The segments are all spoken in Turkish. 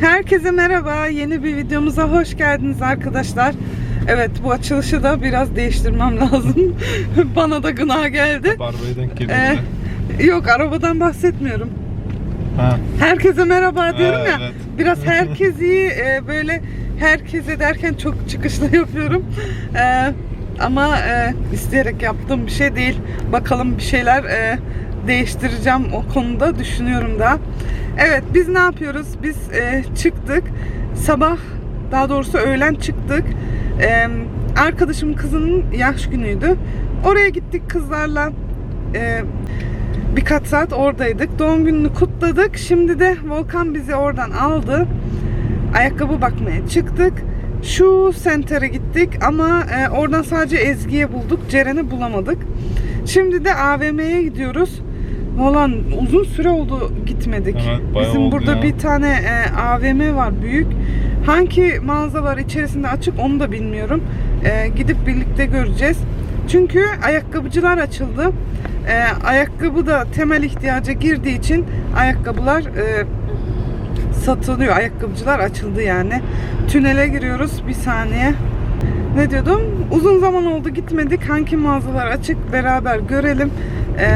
Herkese merhaba. Yeni bir videomuza hoş geldiniz arkadaşlar. Evet bu açılışı da biraz değiştirmem lazım. Bana da gına geldi. Barbaya denk. Ee, yok arabadan bahsetmiyorum. Ha, Herkese merhaba diyorum ya. evet. Biraz herkesi e, böyle herkese derken çok çıkışlı yapıyorum. E, ama e, isteyerek yaptığım bir şey değil. Bakalım bir şeyler e, değiştireceğim o konuda düşünüyorum da. Evet biz ne yapıyoruz? Biz e, çıktık. Sabah daha doğrusu öğlen çıktık. E, arkadaşımın kızının yaş günüydü. Oraya gittik kızlarla. E, birkaç saat oradaydık. Doğum gününü kutladık. Şimdi de Volkan bizi oradan aldı. Ayakkabı bakmaya çıktık. Şu center'e gittik ama e, oradan sadece Ezgi'ye bulduk. Ceren'i bulamadık. Şimdi de AVM'ye gidiyoruz. Valla uzun süre oldu gitmedik. Evet, Bizim burada ya. bir tane e, AVM var büyük. Hangi mağazalar içerisinde açık onu da bilmiyorum. E, gidip birlikte göreceğiz. Çünkü ayakkabıcılar açıldı. E, ayakkabı da temel ihtiyaca girdiği için ayakkabılar e, satılıyor. Ayakkabıcılar açıldı yani. Tünele giriyoruz bir saniye. Ne diyordum? Uzun zaman oldu gitmedik. Hangi mağazalar açık beraber görelim. E,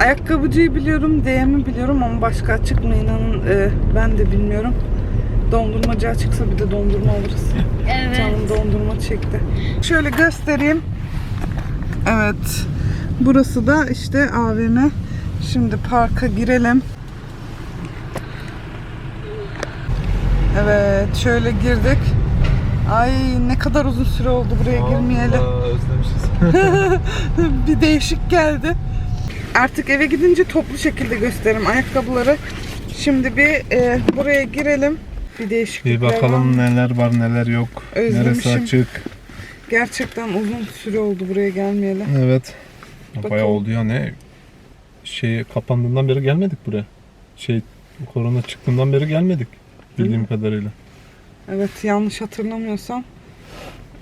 ayakkabıcıyı biliyorum, DM'i biliyorum ama başka açık mı inanın e, ben de bilmiyorum. Dondurmacı açıksa bir de dondurma alırız. Evet. Canım dondurma çekti. Şöyle göstereyim. Evet. Burası da işte AVM. Şimdi parka girelim. Evet, şöyle girdik. Ay ne kadar uzun süre oldu buraya girmeyeli. Allah, özlemişiz. bir değişik geldi. Artık eve gidince toplu şekilde gösteririm ayakkabıları. Şimdi bir e, buraya girelim. Bir değişiklik Bir bakalım neler var neler yok. Neresi Özlemişim. açık. Gerçekten uzun süre oldu buraya gelmeyeli. Evet. Bakalım. Bayağı oldu ya ne? Şey kapandığından beri gelmedik buraya. Şey korona çıktığından beri gelmedik. Bildiğim kadarıyla. Evet yanlış hatırlamıyorsam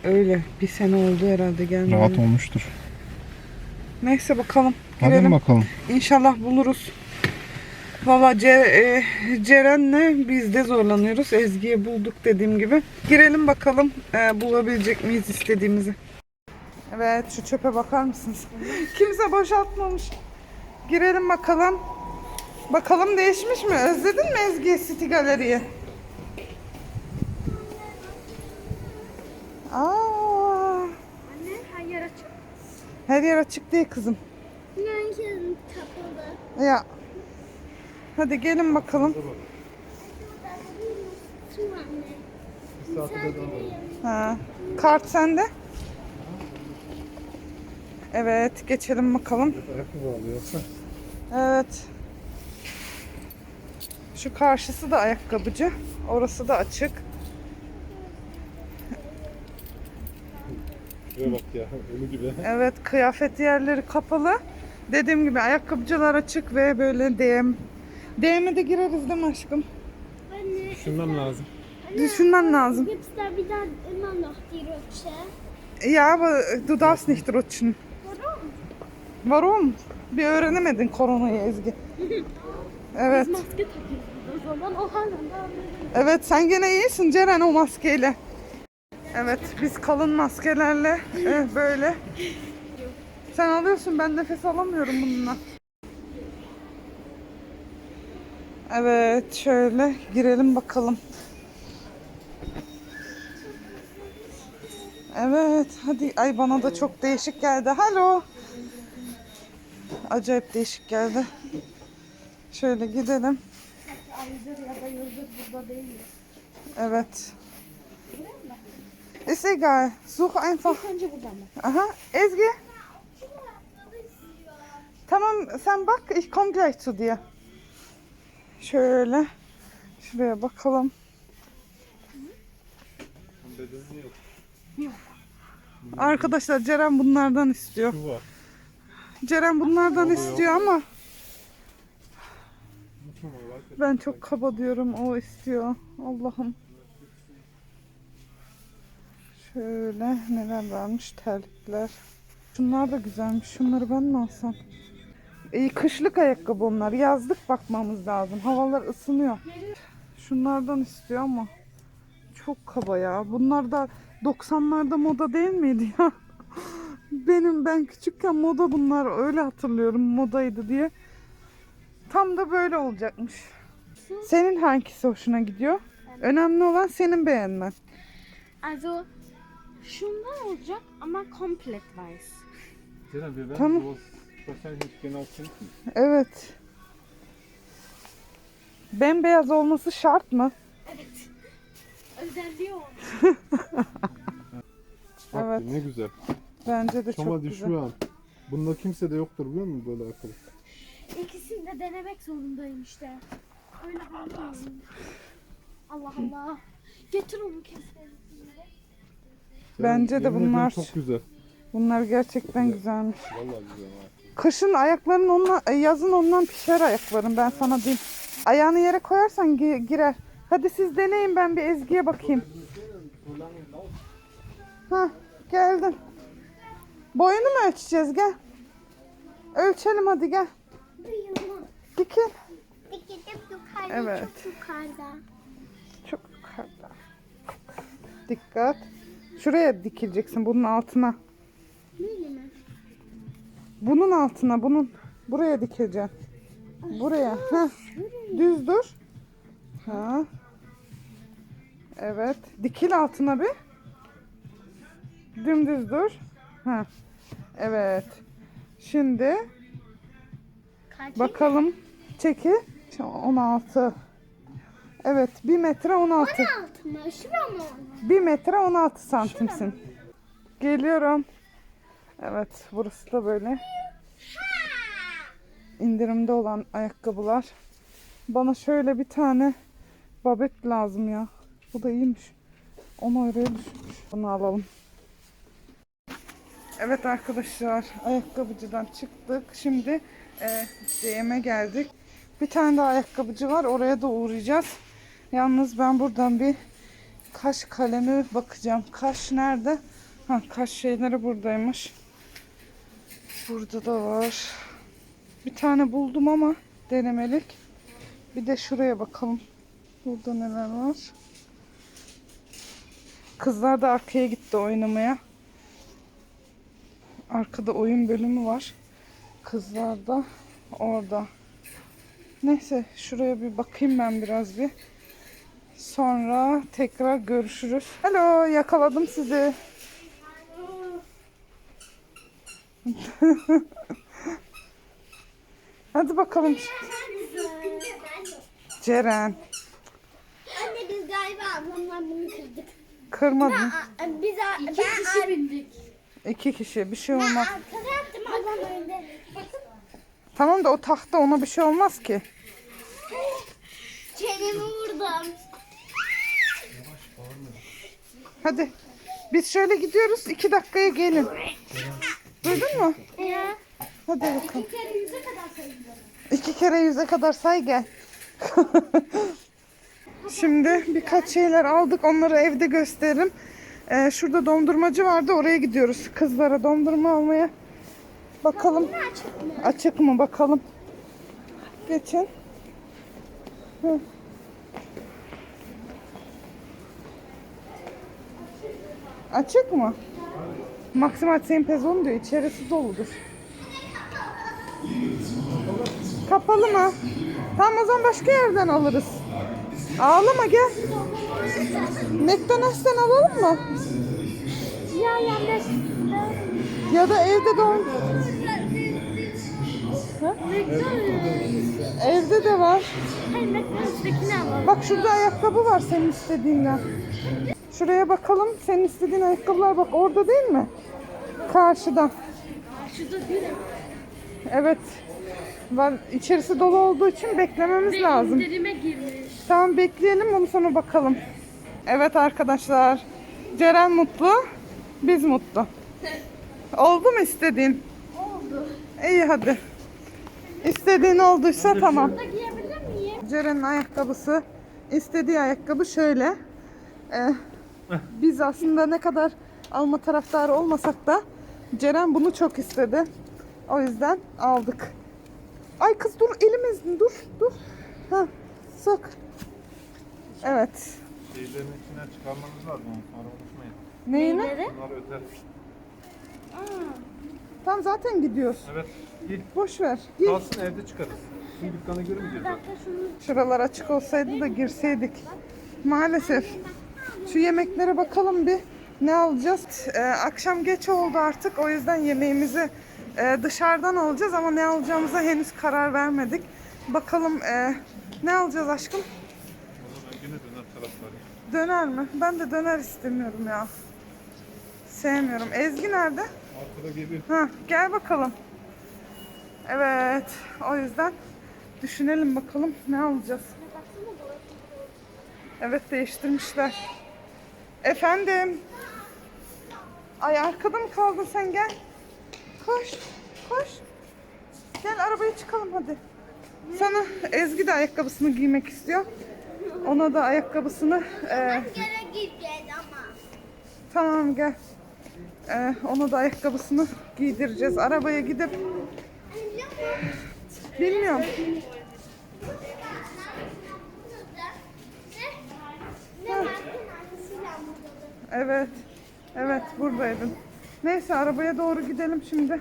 öyle bir sene oldu herhalde gelmeyeli. Rahat olmuştur. Neyse bakalım Hadi girelim. bakalım. İnşallah buluruz. Valla Ce e, Ceren'le biz de zorlanıyoruz. Ezgi'ye bulduk dediğim gibi. Girelim bakalım e, bulabilecek miyiz istediğimizi. Evet şu çöpe bakar mısınız? Kimse boşaltmamış. Girelim bakalım. Bakalım değişmiş mi? Özledin mi Ezgi City Galeri'yi? Aa, Anne her yer açık. her yer açık değil kızım. Kapalı. Ya. Hadi gelin bakalım. Ha. Kart sende. Evet, geçelim bakalım. Evet. Şu karşısı da ayakkabıcı. Orası da açık. Şuraya bak ya ölü gibi. Evet, kıyafet yerleri kapalı. Dediğim gibi ayakkabıcılar açık ve böyle DM. DM'e de gireriz değil mi aşkım? Anne. Düşünmem lazım. Düşünmen lazım. Gibt's da wieder immer noch die Rutsche? Ja, aber du darfst nicht rutschen. Warum? Warum? Bir öğrenemedin koronayı Ezgi. Evet. Maske takıyoruz o zaman. O hala Evet sen gene iyisin Ceren o maskeyle. Evet biz kalın maskelerle eh, böyle. Sen alıyorsun ben nefes alamıyorum bununla. Evet şöyle girelim bakalım. Evet hadi ay bana da çok değişik geldi. Halo. Acayip değişik geldi. Şöyle gidelim. ayıdır ya da yıldır burada değil. Evet. Ist egal. Such einfach. Aha. Ezgi. Tamam sen bak. Ich komme gleich zu dir. Şöyle. Şuraya bakalım. Arkadaşlar Ceren bunlardan istiyor. Ceren bunlardan istiyor ama ben çok kaba diyorum o istiyor. Allah'ım. Şöyle neler varmış terlikler. Şunlar da güzelmiş. Şunları ben mi alsam? E, kışlık ayakkabı onlar. Yazlık bakmamız lazım. Havalar ısınıyor. Şu şunlardan istiyor ama çok kaba ya. Bunlar da 90'larda moda değil miydi ya? Benim ben küçükken moda bunlar öyle hatırlıyorum modaydı diye. Tam da böyle olacakmış. Senin hangisi hoşuna gidiyor? Önemli olan senin beğenmen. Also şundan olacak ama komplett weiß. Tamam. Nicht genau finden. Evet. Bembeyaz olması şart mı? Evet. Özelliği o. Bak Evet. ne güzel. Bence de Şoma çok güzel. şu an. Bunda kimse de yoktur biliyor musun böyle ayakkabı? İkisini de denemek zorundayım işte. Öyle anlıyorum. Allah Allah. Getir onu keselim. Bence de Yemin bunlar- çok güzel. Bunlar gerçekten güzelmiş. Vallahi güzel ha. Kışın ayakların ondan, e, yazın ondan pişer ayakların ben sana diyeyim. Ayağını yere koyarsan gi- girer. Hadi siz deneyin ben bir Ezgi'ye bakayım. Ha geldin. Boyunu mu ölçeceğiz gel. Ölçelim hadi gel. Dikil. Dikildim yukarıda. Evet. Çok yukarıda. Çok yukarıda. Dikkat. Şuraya dikileceksin bunun altına. Böyle mi? Bunun altına bunun. Buraya dikileceksin. Buraya. Heh. Düz dur. Ha. Evet. Dikil altına bir. Dümdüz dur. Ha. Evet. Şimdi bakalım. Çeki. 16. Evet. 1 metre 16. Altı mı? Şura mı? 1 metre 16 santimsin. Geliyorum. Evet. Burası da böyle. indirimde olan ayakkabılar. Bana şöyle bir tane babet lazım ya. Bu da iyiymiş. 10 euroya düşmüş. Bunu alalım. Evet arkadaşlar ayakkabıcıdan çıktık. Şimdi e, DM'e geldik. Bir tane daha ayakkabıcı var. Oraya da uğrayacağız. Yalnız ben buradan bir kaş kalemi bakacağım. Kaş nerede? Ha, kaş şeyleri buradaymış. Burada da var. Bir tane buldum ama denemelik. Bir de şuraya bakalım. Burada neler var? Kızlar da arkaya gitti oynamaya. Arkada oyun bölümü var. Kızlar da orada. Neyse şuraya bir bakayım ben biraz bir. Sonra tekrar görüşürüz. Alo yakaladım sizi. Hadi bakalım. Ceren. Anne biz galiba ablamla bunu kırdık. Kırmadın. Aa, Biz a- ben kişi bindik. İki kişi bir şey olmaz. Arkada yaptım ablam önde. Tamam da o tahta ona bir şey olmaz ki. Çenemi vurdum. Hadi. Biz şöyle gidiyoruz. iki dakikaya gelin. Duydun mu? Ya. Hadi bakalım. Bir kere yüze kadar sayıldı. İki kere yüze kadar say gel. Şimdi birkaç şeyler aldık. Onları evde gösteririm. Ee, şurada dondurmacı vardı. Oraya gidiyoruz. Kızlara dondurma almaya. Bakalım. Açık mı? Açık mı bakalım. Geçin. Hı. Açık mı? Maksimal sempezon diyor. İçerisi doludur. Kapalı mı? Tamam o zaman başka yerden alırız. Ağlama gel. McDonald's'tan alalım mı? Ya yanlış. Ya da evde don. Evde de var. Bak şurada ayakkabı var senin istediğinden. Şuraya bakalım. Senin istediğin ayakkabılar bak orada değil mi? Karşıda. Şurada değil mi? Evet. Var. İçerisi dolu olduğu için beklememiz lazım. İndirime girmiş. Tamam bekleyelim onu sonra bakalım. Evet arkadaşlar. Ceren mutlu. Biz mutlu. Oldu mu istediğin? Oldu. İyi hadi. İstediğin olduysa tamam. Da giyebilir miyim? Ceren'in ayakkabısı istediği ayakkabı şöyle. Ee, biz aslında ne kadar alma taraftarı olmasak da Ceren bunu çok istedi. O yüzden aldık. Ay kız dur elimiz dur dur. Ha, sok. Evet. Şeylerin içinden çıkarmanız lazım onu sonra unutmayın. Neyini? Neyleri? Bunlar öter. Tam zaten gidiyoruz. Evet. Git. Boş ver. Git. Kalsın evde çıkarız. Şimdi dükkana girmeyeceğiz zaten. Şuralar açık olsaydı da girseydik. Maalesef. Şu yemeklere bakalım bir. Ne alacağız? Ee, akşam geç oldu artık. O yüzden yemeğimizi e, dışarıdan alacağız ama ne alacağımıza henüz karar vermedik. Bakalım e, ne alacağız aşkım? Yine döner taraftarıyım. Döner mi? Ben de döner istemiyorum ya. Sevmiyorum. Ezgi nerede? Arkada geliyor. Ha, gel bakalım. Evet. O yüzden düşünelim bakalım ne alacağız. Evet değiştirmişler. Efendim. Ay arkada mı kaldın sen gel. Koş. Koş. Gel arabaya çıkalım hadi. Sana Ezgi de ayakkabısını giymek istiyor. Ona da ayakkabısını e, Yere gideceğiz ama. Tamam gel. Ee, ona da ayakkabısını giydireceğiz. Arabaya gidip bilmiyorum. Evet. Evet buradaydın. Neyse arabaya doğru gidelim şimdi.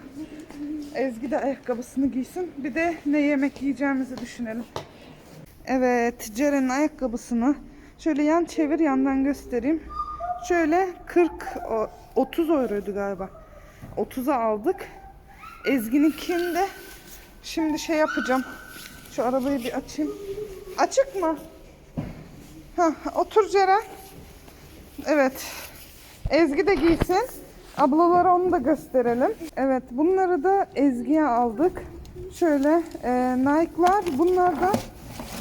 Ezgi de ayakkabısını giysin. Bir de ne yemek yiyeceğimizi düşünelim. Evet Ceren'in ayakkabısını şöyle yan çevir yandan göstereyim. Şöyle 40 o- 30 euroydu galiba. 30'a aldık. Ezgi'ninkini de şimdi şey yapacağım. Şu arabayı bir açayım. Açık mı? Ha, otur Ceren. Evet. Ezgi de giysin. Ablalara onu da gösterelim. Evet bunları da Ezgi'ye aldık. Şöyle e, Nike'lar bunlar da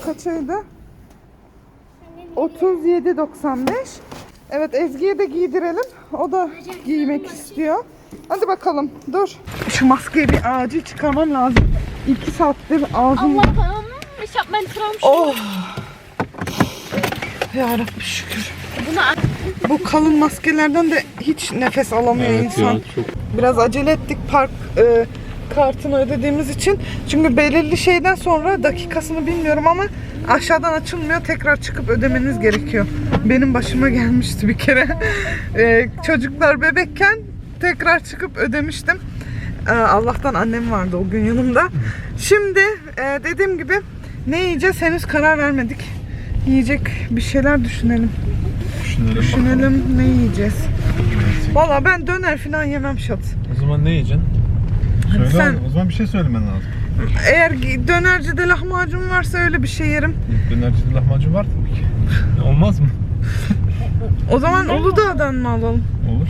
kaçaydı? 37.95. Evet Ezgi'ye de giydirelim. O da giymek istiyor. Hadi bakalım dur. Şu maskeyi bir acil çıkarmam lazım. 2 saattir ağzım... Allah'ım. Ich hab meinen Traum Oh. Ya Rabbi şükür. Bunu Bu kalın maskelerden de hiç nefes alamıyor insan. çok. Biraz acele ettik park e, kartını ödediğimiz için. Çünkü belirli şeyden sonra dakikasını bilmiyorum ama aşağıdan açılmıyor. Tekrar çıkıp ödemeniz gerekiyor. Benim başıma gelmişti bir kere. E, çocuklar bebekken tekrar çıkıp ödemiştim. E, Allah'tan annem vardı o gün yanımda. Şimdi e, dediğim gibi ne yiyeceğiz henüz karar vermedik. Yiyecek bir şeyler düşünelim. Düşünelim, bakalım. Düşünelim ne yiyeceğiz. Valla ben döner falan yemem şat. O zaman ne yiyeceksin? Söyle sen- o zaman bir şey söylemen lazım. Eğer dönercide lahmacun varsa öyle bir şey yerim. Dönercide lahmacun var tabii ki. Olmaz mı? O zaman Uludağ'dan mı alalım? Olur.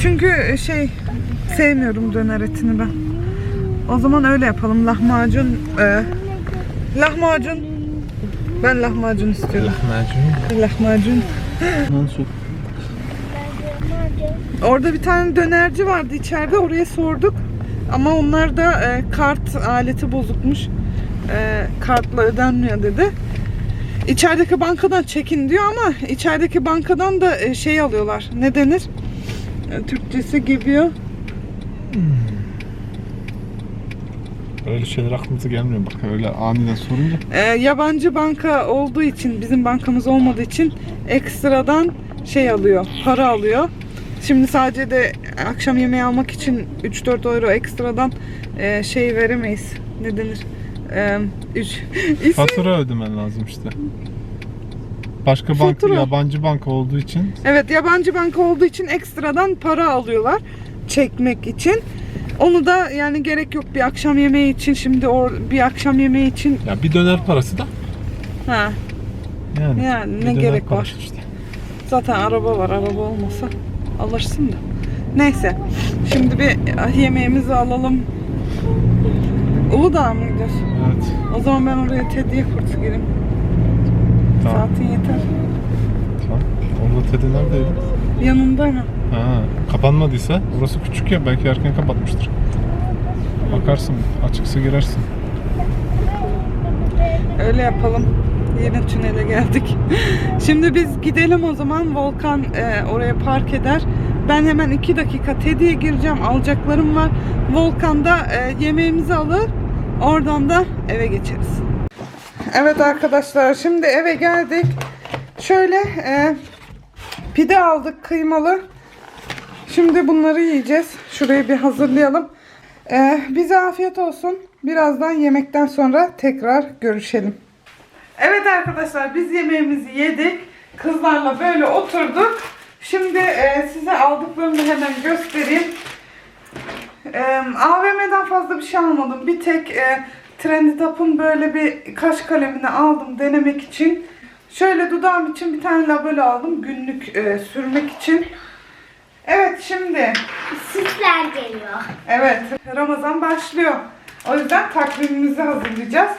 Çünkü şey sevmiyorum döner etini ben. O zaman öyle yapalım. Lahmacun e, lahmacun ben lahmacun istiyorum. Lahmacun. Lahmacun. Nasıl? Orada bir tane dönerci vardı içeride. Oraya sorduk. Ama onlar da e, kart aleti bozukmuş. E, kartla ödenmiyor dedi. İçerideki bankadan çekin diyor ama içerideki bankadan da e, şey alıyorlar. Ne denir? E, Türkçesi gibi. Öyle şeyler aklımıza gelmiyor bak öyle aniden sorunca. E, yabancı banka olduğu için bizim bankamız olmadığı için ekstradan şey alıyor. Para alıyor. Şimdi sadece de akşam yemeği almak için 3-4 euro ekstradan e, şey veremeyiz. Ne denir? E, üç, ismi Fatura ödemen lazım işte. Başka banka, Fatura. yabancı banka olduğu için Evet yabancı banka olduğu için ekstradan para alıyorlar çekmek için. Onu da yani gerek yok bir akşam yemeği için şimdi o bir akşam yemeği için ya bir döner parası da ha yani. Yani bir ne döner gerek var? parası Işte. zaten araba var araba olmasa alırsın da. Neyse şimdi bir yemeğimizi alalım. Uludağ mı gidiyoruz? Evet. O zaman ben oraya Teddy'ye kurtu gireyim. Tamam. Saatin yeter. tamam. Onda Teddy neredeydi? Yanında mı? Ha, kapanmadıysa burası küçük ya belki erken kapatmıştır. Bakarsın açıksa girersin. Öyle yapalım. Yine tünele geldik. Şimdi biz gidelim o zaman. Volkan e, oraya park eder. Ben hemen iki dakika Teddy'ye gireceğim. Alacaklarım var. Volkan da e, yemeğimizi alır. Oradan da eve geçeriz. Evet arkadaşlar şimdi eve geldik. Şöyle e, pide aldık kıymalı. Şimdi bunları yiyeceğiz. Şurayı bir hazırlayalım. E, bize afiyet olsun. Birazdan yemekten sonra tekrar görüşelim. Evet arkadaşlar biz yemeğimizi yedik. Kızlarla böyle oturduk. Şimdi e, size aldıklarımı hemen göstereyim. E, AVM'den fazla bir şey almadım. Bir tek e, Trendy Top'un böyle bir kaş kalemini aldım denemek için. Şöyle dudağım için bir tane label aldım günlük e, sürmek için. Evet şimdi Süsler geliyor. Evet, Ramazan başlıyor. O yüzden takvimimizi hazırlayacağız.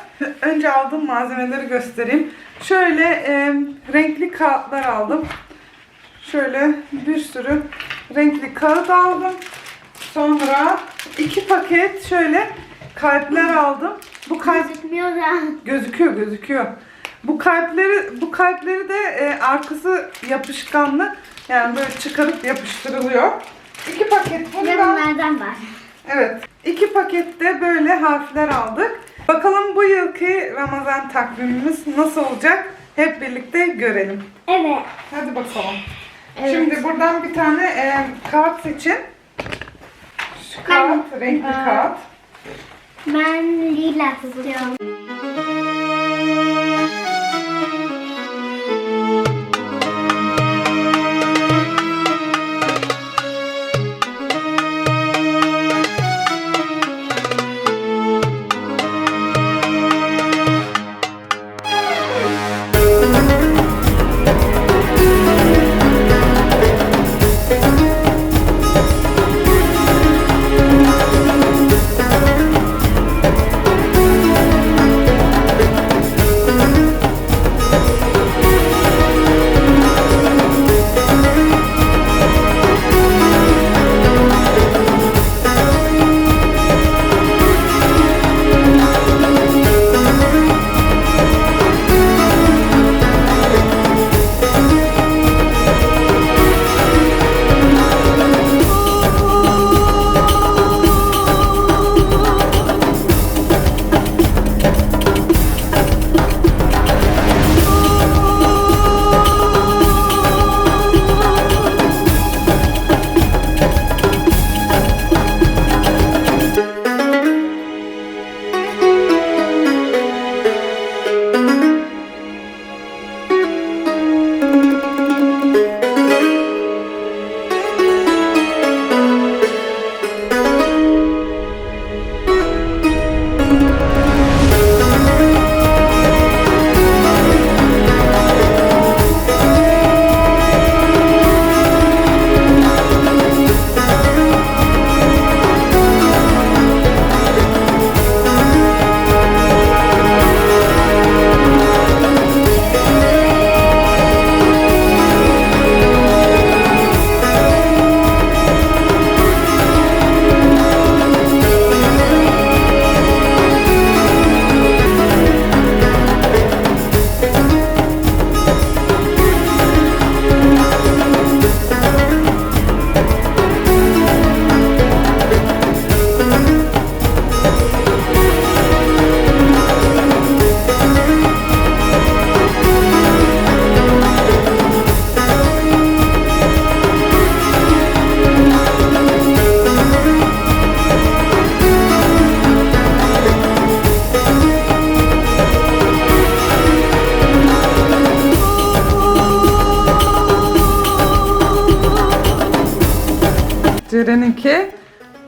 Önce aldığım malzemeleri göstereyim. Şöyle e, renkli kağıtlar aldım. Şöyle bir sürü renkli kağıt aldım. Sonra iki paket şöyle kalpler aldım. Bu kalp Gözükmüyor da. gözüküyor, gözüküyor. Bu kalpleri bu kalpleri de e, arkası yapışkanlı. Yani böyle çıkarıp yapıştırılıyor. İki paket bundan. bunlardan var. Evet. iki pakette böyle harfler aldık. Bakalım bu yılki Ramazan takvimimiz nasıl olacak? Hep birlikte görelim. Evet. Hadi bakalım. Evet. Şimdi buradan bir tane e, kağıt seçin. Şu kağıt, renkli Ben- kağıt. Ben lila istiyorum.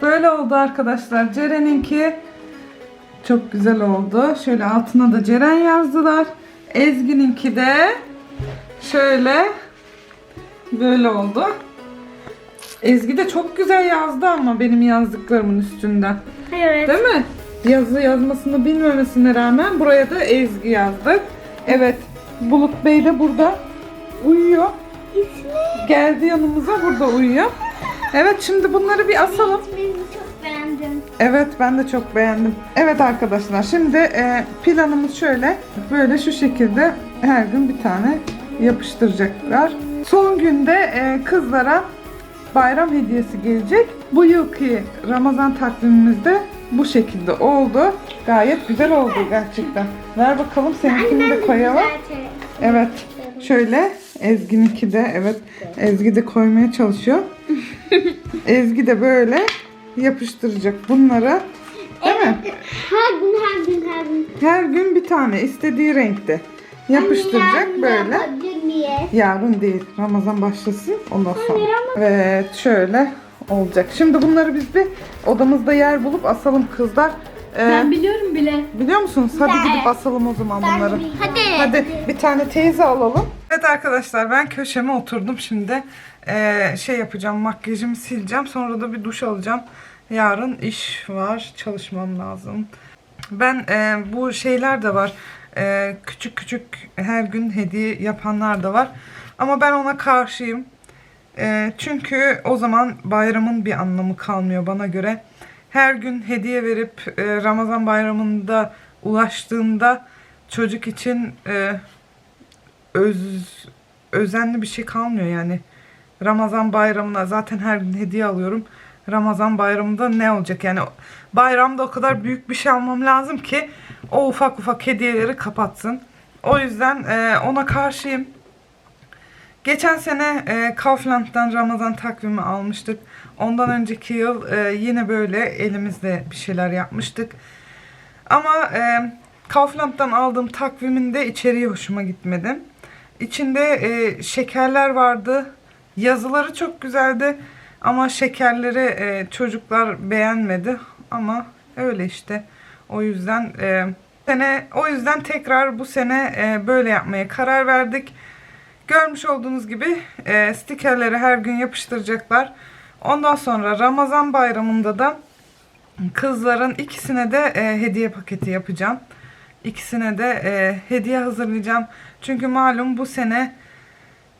Böyle oldu arkadaşlar. Ceren'inki çok güzel oldu. Şöyle altına da Ceren yazdılar. Ezgi'ninki de şöyle böyle oldu. Ezgi de çok güzel yazdı ama benim yazdıklarımın üstünden. Evet. Değil mi? Yazı yazmasını bilmemesine rağmen buraya da Ezgi yazdık. Evet. Bulut Bey de burada uyuyor. Geldi yanımıza burada uyuyor. Evet şimdi bunları bir asalım. Resmini çok beğendim. Evet ben de çok beğendim. Evet arkadaşlar şimdi e, planımız şöyle. Böyle şu şekilde her gün bir tane yapıştıracaklar. Son günde e, kızlara bayram hediyesi gelecek. Bu yılki Ramazan takvimimizde bu şekilde oldu. Gayet güzel oldu gerçekten. Ver bakalım seninkini de koyalım. şey- Evet. Şöyle Ezgi'ninki de evet Ezgi de koymaya çalışıyor. Ezgi de böyle yapıştıracak bunları. Değil mi? Her gün her gün her gün. Her gün bir tane istediği renkte yapıştıracak böyle. Niye? Yarın değil Ramazan başlasın ondan sonra. Evet şöyle olacak. Şimdi bunları biz bir odamızda yer bulup asalım kızlar. Ee, Ben biliyorum bile. biliyor musunuz? Hadi gidip asalım o zaman bunları. Hadi. Hadi bir tane teyze alalım. Evet arkadaşlar ben köşeme oturdum şimdi. Ee, şey yapacağım makyajımı sileceğim. Sonra da bir duş alacağım. Yarın iş var. Çalışmam lazım. Ben e, bu şeyler de var. E, küçük küçük her gün hediye yapanlar da var. Ama ben ona karşıyım. E, çünkü o zaman bayramın bir anlamı kalmıyor bana göre. Her gün hediye verip Ramazan bayramında ulaştığında çocuk için öz özenli bir şey kalmıyor yani. Ramazan bayramına zaten her gün hediye alıyorum. Ramazan bayramında ne olacak yani bayramda o kadar büyük bir şey almam lazım ki o ufak ufak hediyeleri kapatsın. O yüzden e, ona karşıyım. Geçen sene e, Kaufland'dan Ramazan takvimi almıştık. Ondan önceki yıl e, yine böyle elimizde bir şeyler yapmıştık. Ama e, Kaufland'dan aldığım takvimin de içeriği hoşuma gitmedi. İçinde e, şekerler vardı. Yazıları çok güzeldi. Ama şekerleri e, çocuklar beğenmedi. Ama öyle işte. O yüzden e, sene o yüzden tekrar bu sene e, böyle yapmaya karar verdik. Görmüş olduğunuz gibi e, stikerleri her gün yapıştıracaklar. Ondan sonra Ramazan bayramında da kızların ikisine de e, hediye paketi yapacağım. İkisine de e, hediye hazırlayacağım. Çünkü malum bu sene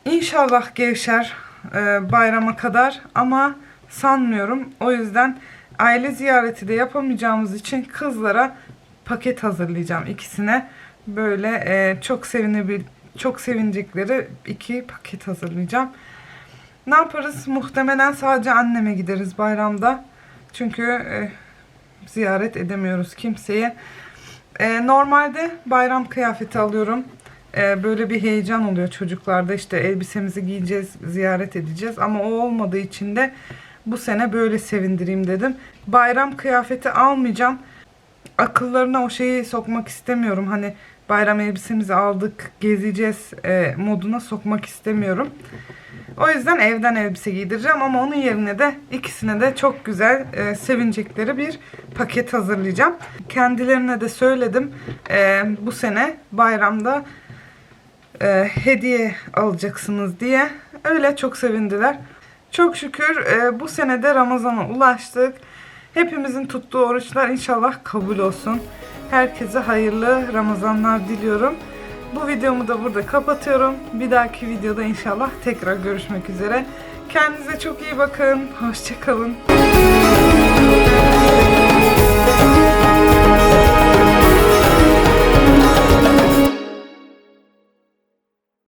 inşallah gevşer e, bayrama kadar ama sanmıyorum. O yüzden aile ziyareti de yapamayacağımız için kızlara paket hazırlayacağım ikisine. Böyle e, çok sevinebil çok sevinecekleri iki paket hazırlayacağım. Ne yaparız? Muhtemelen sadece anneme gideriz bayramda. Çünkü e, ziyaret edemiyoruz kimseye. E, normalde bayram kıyafeti alıyorum. E, böyle bir heyecan oluyor çocuklarda. İşte elbisemizi giyeceğiz, ziyaret edeceğiz. Ama o olmadığı için de bu sene böyle sevindireyim dedim. Bayram kıyafeti almayacağım. Akıllarına o şeyi sokmak istemiyorum. Hani bayram elbisemizi aldık, gezeceğiz e, moduna sokmak istemiyorum. O yüzden evden elbise giydireceğim ama onun yerine de ikisine de çok güzel e, sevinecekleri bir paket hazırlayacağım. Kendilerine de söyledim e, bu sene bayramda e, hediye alacaksınız diye. Öyle çok sevindiler. Çok şükür e, bu senede Ramazan'a ulaştık. Hepimizin tuttuğu oruçlar inşallah kabul olsun. Herkese hayırlı Ramazanlar diliyorum. Bu videomu da burada kapatıyorum. Bir dahaki videoda inşallah tekrar görüşmek üzere. Kendinize çok iyi bakın. Hoşçakalın.